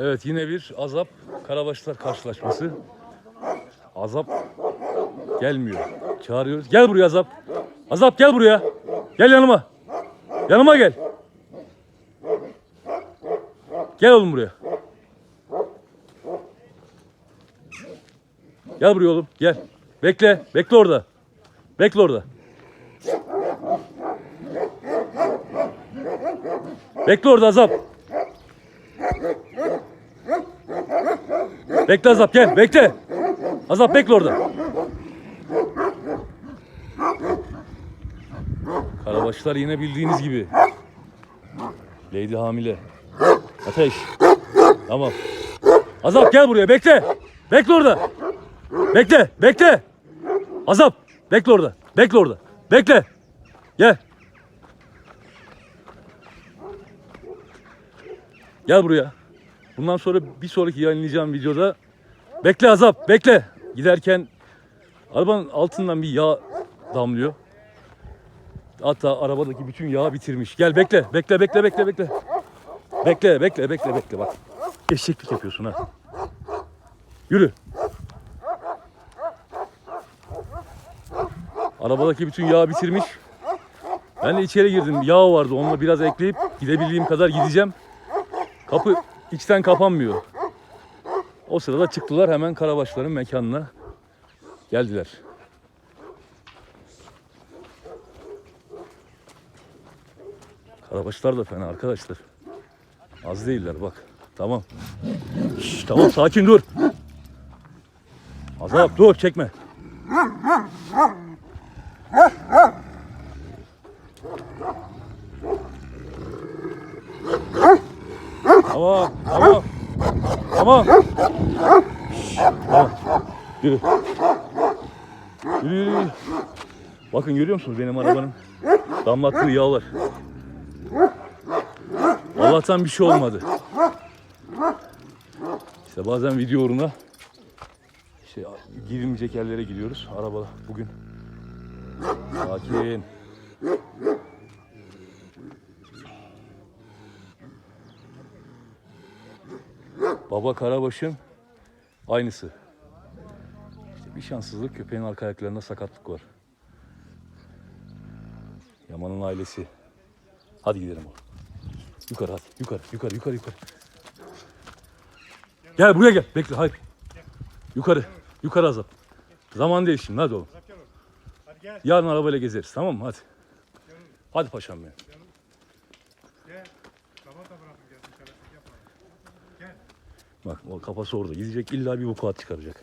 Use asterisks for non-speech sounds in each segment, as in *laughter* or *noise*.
Evet yine bir azap karabaşlar karşılaşması. Azap gelmiyor. Çağırıyoruz. Gel buraya azap. Azap gel buraya. Gel yanıma. Yanıma gel. Gel oğlum buraya. Gel buraya oğlum. Gel. Bekle. Bekle orada. Bekle orada. Bekle orada Azap. Bekle Azap gel. Bekle. Azap bekle orada. Karabaşlar yine bildiğiniz gibi. Lady hamile. Ateş. Tamam. Azap gel buraya bekle. Bekle orada. Bekle. Bekle. Azap. Bekle orada. Bekle orada. Bekle. Gel. Gel buraya. Bundan sonra bir sonraki yayınlayacağım videoda bekle Azap bekle. Giderken arabanın altından bir yağ damlıyor. Hatta arabadaki bütün yağı bitirmiş. Gel bekle. Bekle bekle bekle bekle. Bekle bekle bekle bekle bak. Eşeklik yapıyorsun ha. Yürü. Arabadaki bütün yağı bitirmiş. Ben de içeri girdim. Yağ vardı. Onunla biraz ekleyip gidebildiğim kadar gideceğim. Kapı içten kapanmıyor. O sırada çıktılar hemen Karabaşların mekanına. Geldiler. Karabaşlar da fena arkadaşlar. Az değiller bak. Tamam. Şş, tamam sakin dur. Azap dur çekme. Tamam, tamam. Tamam. Tamam. Yürü. Yürü, yürü, yürü. Bakın görüyor musunuz benim arabanın damlattığı yağlar. Allah'tan bir şey olmadı. İşte bazen video uğruna işte girilmeyecek yerlere gidiyoruz. Araba bugün. Sakin. Baba Karabaş'ın aynısı. İşte bir şanssızlık köpeğin arka ayaklarında sakatlık var. Yaman'ın ailesi. Hadi gidelim oğlum. Yukarı hadi. Yukarı, yukarı, yukarı, yukarı. Gel buraya gel. Bekle hayır. Yukarı. Yukarı azap. Zaman değil şimdi hadi oğlum. Yarın arabayla gezeriz tamam mı? Hadi. Hadi paşam benim. Sabah da bırakın gelsin yapma. Bak o kafası orada. Gidecek illa bir vukuat çıkaracak.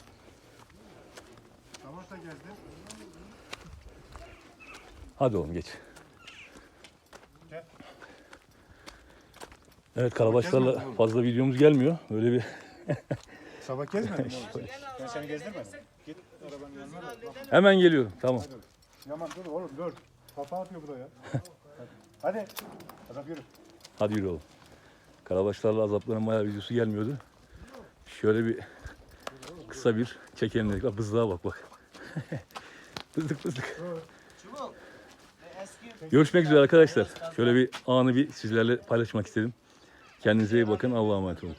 Sabah da geldi. Hadi oğlum geç. Gel. Evet karabaşlarla fazla videomuz gelmiyor. Böyle bir *laughs* Sabah gezmedin mi? *laughs* Ben seni gezdirmedim. Git arabanın yanına. Bak, hemen geliyorum. Tamam. Yaman dur oğlum dur. Kafa atıyor bu da ya. *laughs* Hadi. Adam yürü. Hadi yürü oğlum. Karabaşlarla azapların bayağı videosu gelmiyordu. Şöyle bir kısa bir çekelim dedik. Bak bızlığa bak bak. *laughs* Bızlık bızlık. Görüşmek üzere arkadaşlar. Şöyle bir anı bir sizlerle paylaşmak istedim. Kendinize iyi bakın. Allah'a emanet olun.